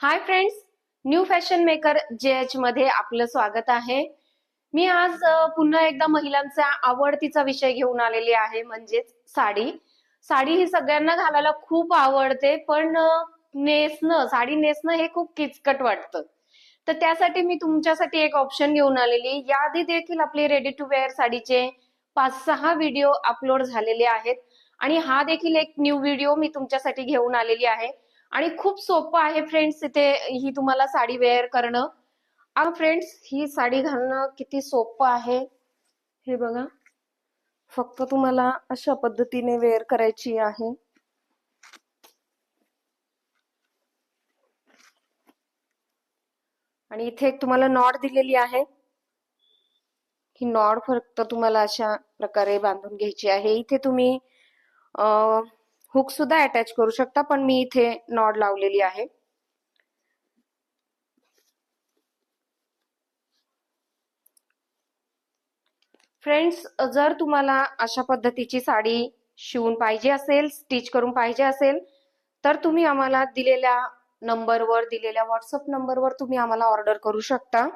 Hi friends new fashion maker J H मध्ये आपलं स्वागत आहे. मी आज पुन्हा एकदा महिलांचा आवडतीचा विषय घेऊन आलेली आहे म्हणजेच साडी. साडी ही सगळ्यांना घालायला खूप आवडते पण नेसणं साडी नेसणं हे खूप किचकट वाटतं. तर त्यासाठी मी तुमच्यासाठी एक ऑप्शन घेऊन आलेली. याआधी देखील आपले रेडी टू वेअर साडीचे पाच सहा व्हिडिओ अपलोड झालेले आहेत. आणि हा देखील एक न्यू व्हिडिओ मी तुमच्यासाठी घेऊन आलेली आहे. आणि खूप सोपं आहे फ्रेंड्स इथे ही तुम्हाला साडी वेअर करणं. अगं फ्रेंड्स ही साडी घालणं किती सोपं आहे. हे बघा. फक्त तुम्हाला अशा पद्धतीने वेअर करायची आहे. आणि इथे एक तुम्हाला नॉड दिलेली आहे. ही नॉड फक्त तुम्हाला अशा प्रकारे बांधून घ्यायची आहे. इथे तुम्ही हुक सुद्धा अटॅच करू शकता पण मी इथे नॉड लावलेली आहे. फ्रेंड्स जर तुम्हाला अशा पद्धतीची साडी शिवून पाहिजे असेल स्टिच करून पाहिजे असेल तर तुम्ही आम्हाला दिलेल्या नंबरवर दिलेल्या व्हॉट्सअप नंबरवर तुम्ही आम्हाला ऑर्डर करू शकता.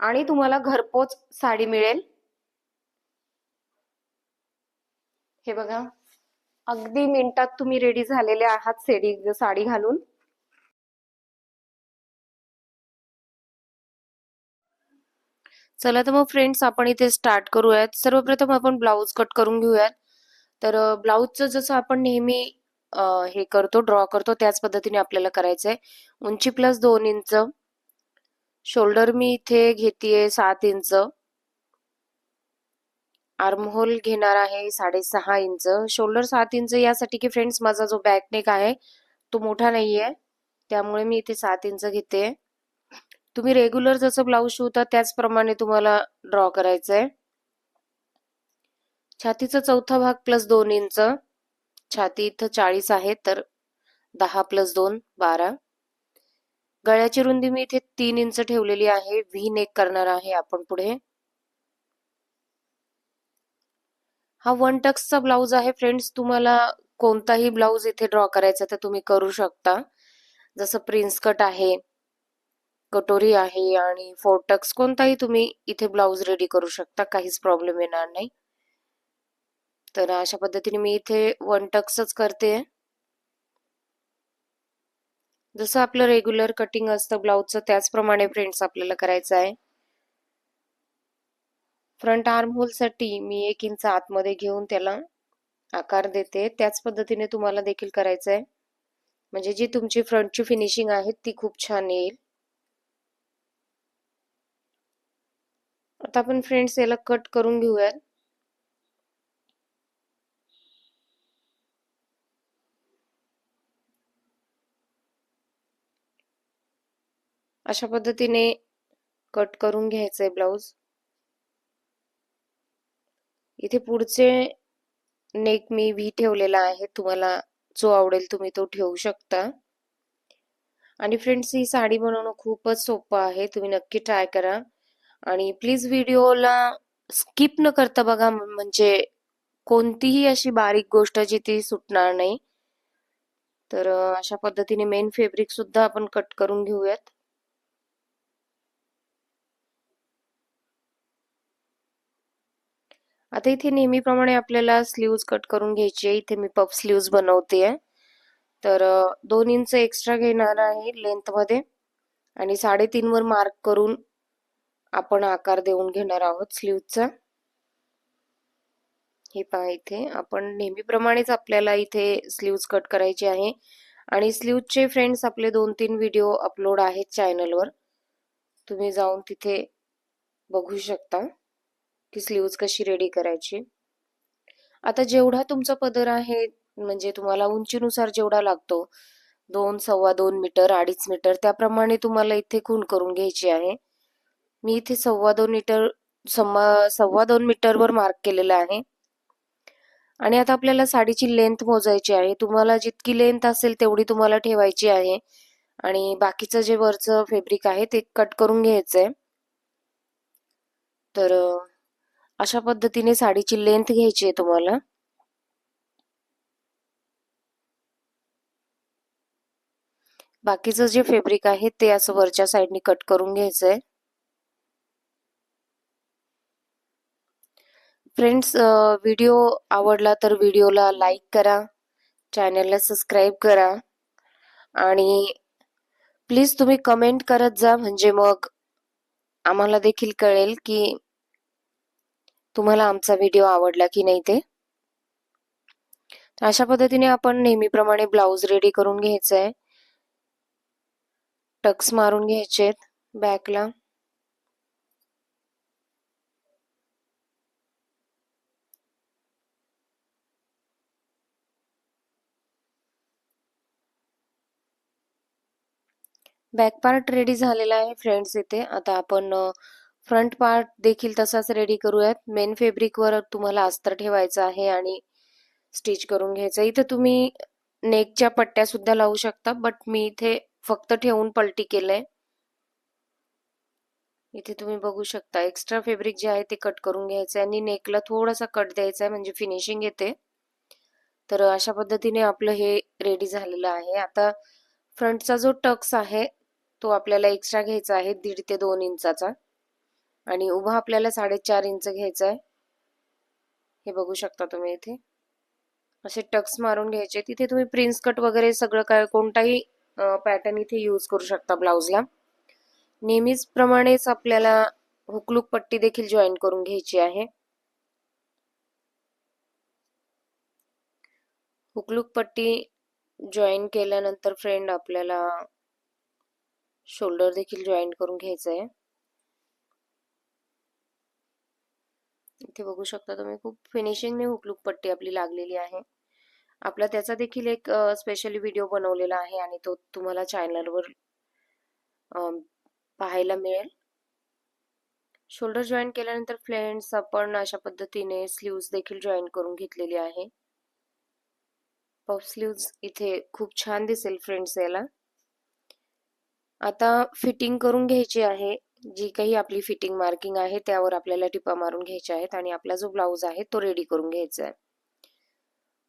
आणि तुम्हाला घरपोच साडी मिळेल. हे बघा. अगदी मिनिटात तुम्ही रेडी झालेले आहात सेडी साडी घालून? चला तर मग फ्रेंड्स आपण इथे स्टार्ट करूयात. सर्वप्रथम आपण ब्लाऊज कट करून घेऊयात. तर ब्लाऊजचं जसं आपण नेहमी हे करतो ड्रॉ करतो त्याच पद्धतीने आपल्याला करायचंय. उंची प्लस दोन इंच. शोल्डर मी इथे घेतेय सात इंच. आर्महोल घेणार आहे साडेसहा इंच. शोल्डर सात इंच यासाठी की फ्रेंड्स माझा जो बॅक नेक आहे तो मोठा नाही आहे त्यामुळे मी इथे सात इंच घेते. तुम्ही रेग्युलर जसं ब्लाऊज शिवता त्याचप्रमाणे तुम्हाला ड्रॉ करायचंय. छातीचा चौथा भाग प्लस दोन इंच. छाती इथं चाळीस आहे तर दहा प्लस दोन बारा. गळ्याची रुंदी मी इथे तीन इंच ठेवलेली आहे. व्ही नेक करणार आहे आपण पुढे. हा वन टक्सचा ब्लाऊज आहे. फ्रेंड्स तुम्हाला कोणताही ब्लाऊज इथे ड्रॉ करायचा तर तुम्ही करू शकता. जसं प्रिन्स कट आहे कटोरी आहे आणि फोर टक्स कोणताही तुम्ही इथे ब्लाऊज रेडी करू शकता. काहीच प्रॉब्लेम येणार नाही. तर अशा पद्धतीने मी इथे वन टक्सच करते. जसं आपलं रेग्युलर कटिंग असतं ब्लाऊजचं त्याचप्रमाणे फ्रेंड्स आपल्याला करायचं आहे. फ्रंट आर्म होलसाठी मी एक इंच आतमध्ये घेऊन त्याला आकार देते. त्याच पद्धतीने तुम्हाला देखील करायचं आहे म्हणजे जी तुमची फ्रंटची फिनिशिंग आहे ती खूप छान येईल. आता आपण फ्रेंड्स याला कट करून घेऊयात. अशा पद्धतीने कट करून घ्यायचंय ब्लाऊज इथे पुढचे नेक मी व्ही ठेवलेला आहे. तुम्हाला जो आवडेल तुम्ही तो ठेवू शकता. आणि फ्रेंड्स ही साडी बनवणं खूपच सोपं आहे. तुम्ही नक्की ट्राय करा. आणि प्लीज व्हिडिओला स्किप न करता बघा म्हणजे कोणतीही अशी बारीक गोष्ट जी ती सुटणार नाही. तर अशा पद्धतीने मेन फेब्रिक सुद्धा आपण कट करून घेऊयात. आता इथे नेहमीप्रमाणे आपल्याला स्लीव्ज कट करून घ्यायची आहे. इथे मी पफ स्लीव्ज बनवते आहे तर दोन इंच एक्स्ट्रा घेणार आहे लेंथमध्ये आणि साडेतीनवर मार्क करून आपण आकार देऊन घेणार आहोत स्लीवचा हे पहा इथे आपण नेहमीप्रमाणेच आपल्याला इथे स्लीव्ज कट करायचे आहे. आणि स्लीव्जचे फ्रेंड्स आपले दोन तीन व्हिडिओ अपलोड आहेत चॅनलवर तुम्ही जाऊन तिथे बघू शकता. की स्लीव्ज कशी रेडी करायची? आता जेवढा तुमचा पदर आहे म्हणजे तुम्हाला उंचीनुसार जेवढा लागतो दोन सव्वा दोन मीटर अडीच मीटर त्याप्रमाणे तुम्हाला इथे खून करून घ्यायची आहे. मी इथे सव्वा दोन मीटर सव्वा दोन मीटरवर मार्क केलेला आहे. आणि आता आपल्याला साडीची लेंथ मोजायची आहे. तुम्हाला जितकी लेंथ असेल तेवढी तुम्हाला ठेवायची आहे. आणि बाकीचं जे वरचं फेब्रिक आहे ते कट करून घ्यायचंय. तर अशा पद्धतीने साडीची लेंथ घ्यायची आहे तुम्हाला. बाकीचं जे फेब्रिक आहे ते असं वरच्या साईडनी कट करून घ्यायचं आहे फ्रेंड्स व्हिडिओ आवडला तर व्हिडिओला लाईक करा. चॅनलला सबस्क्राईब करा. आणि प्लीज तुम्ही कमेंट करत जा. म्हणजे मग आम्हाला देखील कळेल की तुम्हाला आमचा व्हिडिओ आवडला की नाही ते? अशा पद्धतीने आपण नेहमीप्रमाणे ब्लाऊज रेडी करून घ्यायचं आहे टक्स मारून घ्यायचे बॅकला बॅक पार्ट रेडी झालेला आहे फ्रेंड्स इथे. आता आपण फ्रंट पार्ट देखील तसाच रेडी करूयात. मेन फेब्रिकवर तुम्हाला अस्तर ठेवायचं आहे आणि स्टिच करून घ्यायचं इथे तुम्ही नेकच्या पट्ट्या सुद्धा लावू शकता बट मी इथे फक्त ठेवून पलटी केलंय. इथे तुम्ही बघू शकता एक्स्ट्रा फेब्रिक जे आहे ते कट करून घ्यायचं आहे आणि नेकला थोडासा कट द्यायचा आहे म्हणजे फिनिशिंग येते. तर अशा पद्धतीने आपलं हे रेडी झालेलं आहे. आता फ्रंटचा जो टक्स आहे तो आपल्याला एक्स्ट्रा घ्यायचा आहे दीड ते दोन इंचाचा. आणि उभा आपल्याला साडेचार इंच घ्यायचा आहे. हे बघू शकता तुम्ही इथे. असे टक्स मारून घ्यायचे. तिथे तुम्ही प्रिन्स कट वगैरे सगळं काय कोणताही पॅटर्न इथे यूज करू शकता ब्लाउजला नेहमीच प्रमाणेच आपल्याला हुकलूक पट्टी देखील जॉईन करून घ्यायची आहे. हुकलूक पट्टी जॉईन केल्यानंतर फ्रेंड आपल्याला शोल्डर देखील जॉईन करून घ्यायचं आहे. इथे बघू शकता तुम्ही खूप फिनिशिंगने हुकलूक पट्टी आपली लागलेली आहे. आपला त्याचा देखील एक स्पेशली व्हिडिओ बनवलेला आहे आणि तो तुम्हाला चॅनलवर पाहायला मिळेल. शोल्डर जॉईन केल्यानंतर फ्रेंड्स आपण अशा पद्धतीने स्लीव्ज देखील जॉईन करून घेतलेली आहे. पफ स्लीव्ज इथे खूप छान दिसेल फ्रेंड्स याला. आता फिटिंग करून घ्यायची आहे. जी काही आपली फिटिंग मार्किंग आहे त्यावर आपल्याला टिपा मारून घ्यायच्या आहेत आणि आपला जो ब्लाऊज आहे तो रेडी करून घ्यायचा आहे.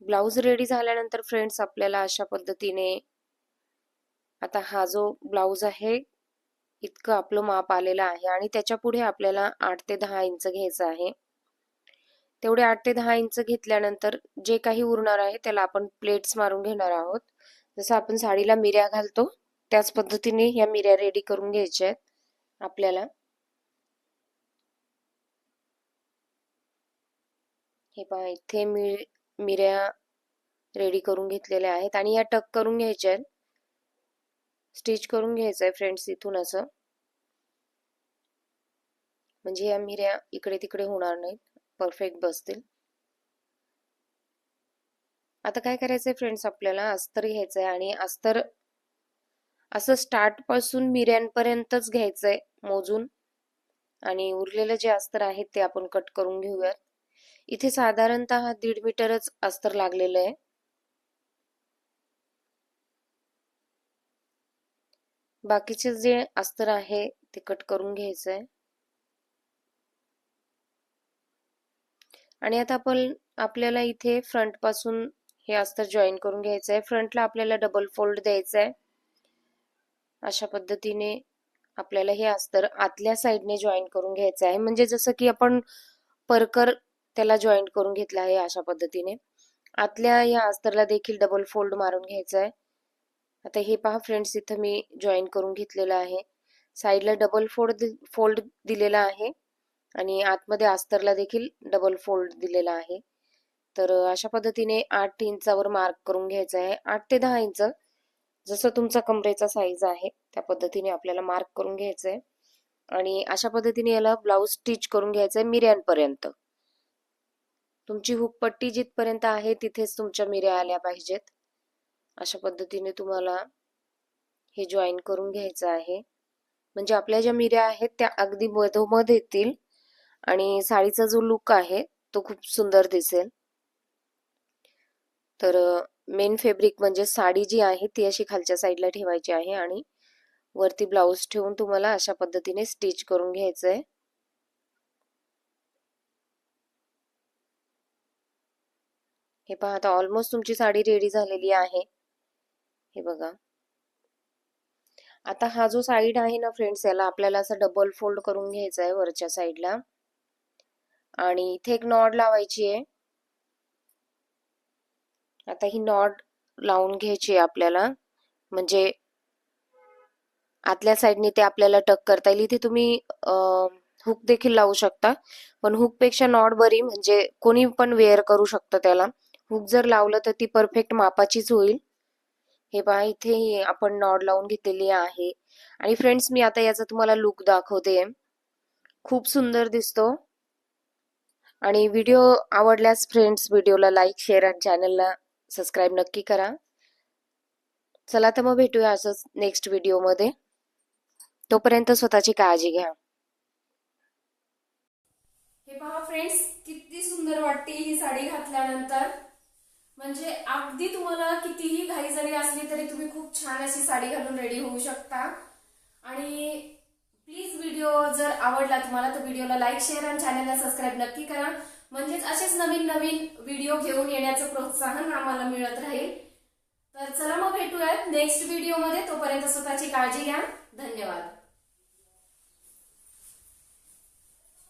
ब्लाऊज रेडी झाल्यानंतर फ्रेंड्स आपल्याला अशा पद्धतीने आता हा जो ब्लाऊज आहे इतकं आपलं माप आलेलं आहे आणि त्याच्या पुढे आपल्याला आठ ते दहा इंच घ्यायचं आहे. तेवढे आठ ते दहा इंच घेतल्यानंतर जे काही उरणार आहे त्याला आपण प्लेट्स मारून घेणार आहोत. जसं आपण साडीला मिऱ्या घालतो त्याच पद्धतीने ह्या मिऱ्या रेडी करून घ्यायच्या आहेत. आपल्याला. हे पहा इथे मिऱ्या रेडी करून घेतलेल्या आहेत आणि या टक करून घ्यायच्या आहेत. स्टिच करून घ्यायचं आहे फ्रेंड्स इथून असं. म्हणजे या मिऱ्या इकडे तिकडे होणार नाहीत. परफेक्ट बसतील. आता काय करायचंय फ्रेंड्स आपल्याला? अस्तर घ्यायचंय आणि अस्तर असं स्टार्टपासून मिऱ्यांपर्यंतच घ्यायचंय मोजून. आणि उरलेलं जे अस्तर आहे ते आपण कट करून घेऊयात. इथे साधारणतः दीड मीटरच अस्तर लागलेलं आहे. बाकीचे जे अस्तर आहे ते कट करून घ्यायचंय. आणि आता आपण आपल्याला इथे फ्रंटपासून हे अस्तर जॉईन करून घ्यायचंय. फ्रंटला आपल्याला डबल फोल्ड द्यायचा आहे अशा पद्धतीने आपल्याला हे अस्तर आतल्या साईडने जॉईन करून घ्यायचं आहे. म्हणजे जसं की आपण परकर त्याला जॉईन करून घेतलं आहे अशा पद्धतीने. आतल्या या अस्तरला देखील डबल फोल्ड मारून घ्यायचं आहे. आता हे पहा फ्रेंड्स इथं मी जॉईन करून घेतलेलं आहे. साईडला डबल फोल्ड फोल्ड दिलेला आहे. आणि आतमध्ये अस्तरला देखील डबल फोल्ड दिलेला आहे. तर अशा पद्धतीने आठ इंचावर मार्क करून घ्यायचं आहे. आठ ते दहा इंच जसं तुमचा कमरेचा साईज आहे त्या पद्धतीने आपल्याला मार्क करून घ्यायचं आहे आणि अशा पद्धतीने याला ब्लाऊज स्टिच करून घ्यायचं आहे मिऱ्यांपर्यंत. तुमची हुकपट्टी जिथपर्यंत आहे तिथेच तुमच्या मिऱ्या आल्या पाहिजेत. अशा पद्धतीने तुम्हाला हे जॉईन करून घ्यायचं आहे. म्हणजे आपल्या ज्या मिऱ्या आहेत त्या अगदी मधोमध येतील. आणि साडीचा जो लुक आहे तो खूप सुंदर दिसेल. तर मेन फेब्रिक म्हणजे साडी जी आहे ती अशी खालच्या साईडला ठेवायची आहे आणि वरती ब्लाऊज ठेवून तुम्हाला अशा पद्धतीने स्टिच करून घ्यायचं आहे हे पहा आता ऑलमोस्ट तुमची साडी रेडी झालेली आहे. हे बघा. आता हा जो साईड आहे ना फ्रेंड्स याला आपल्याला असं डबल फोल्ड करून घ्यायचा आहे वरच्या साईडला आणि इथे एक नॉड लावायची आहे. आता ही नॉड लावून घ्यायची आहे आपल्याला. म्हणजे आतल्या साईडने ते आपल्याला टक करता येईल. इथे तुम्ही हुक देखील लावू शकता. पण हुकपेक्षा नॉट बरी म्हणजे कोणी पण वेअर करू शकतं त्याला. हुक जर लावलं तर ती परफेक्ट मापाचीच होईल. हे पहा इथे आपण नॉड लावून घेतलेली आहे. आणि फ्रेंड्स मी आता याचा तुम्हाला लुक दाखवते. खूप सुंदर दिसतो. आणि व्हिडिओ आवडल्यास फ्रेंड्स व्हिडिओला लाईक शेअर आणि चॅनलला सबस्क्राईब नक्की करा. चला तर मग भेटूया असंच नेक्स्ट व्हिडिओमध्ये तोपर्यंत स्वतःची काळजी घ्या. हे पहा फ्रेंड्स किती सुंदर वाटते ही साडी घातल्यानंतर. म्हणजे अगदी तुम्हाला कितीही घाई जरी असली तरी तुम्ही खूप छान अशी साडी घालून रेडी होऊ शकता. आणि प्लीज व्हिडिओ जर आवडला तुम्हाला तर व्हिडिओला लाईक शेअर आणि चॅनलला सबस्क्राईब नक्की करा. म्हणजेच असेच नवीन नवीन व्हिडिओ घेऊन येण्याचं प्रोत्साहन आम्हाला मिळत राहील. तर चला मग भेटूयात नेक्स्ट व्हिडिओमध्ये तोपर्यंत स्वतःची काळजी घ्या. धन्यवाद.